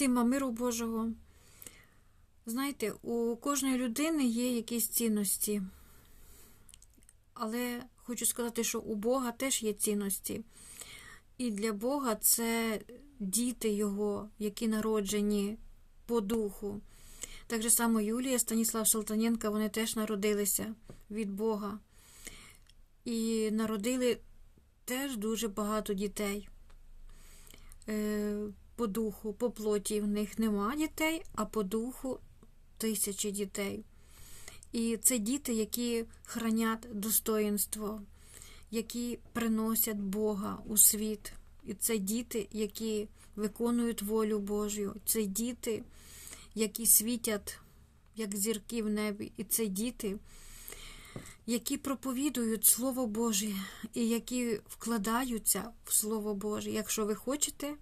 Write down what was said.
Всім миру Божого. Знаєте, у кожної людини є якісь цінності. Але хочу сказати, що у Бога теж є цінності. І для Бога це діти Його, які народжені по духу. Так же само Юлія, Станіслав Салтаненка, вони теж народилися від Бога. І народили теж дуже багато дітей. По духу, по плоті в них нема дітей, а по духу тисячі дітей. І це діти, які хранять достоїнство, які приносять Бога у світ. І це діти, які виконують волю Божу. Це діти, які світять, як зірки в небі. І це діти, які проповідують Слово Боже і які вкладаються в Слово Боже. Якщо ви хочете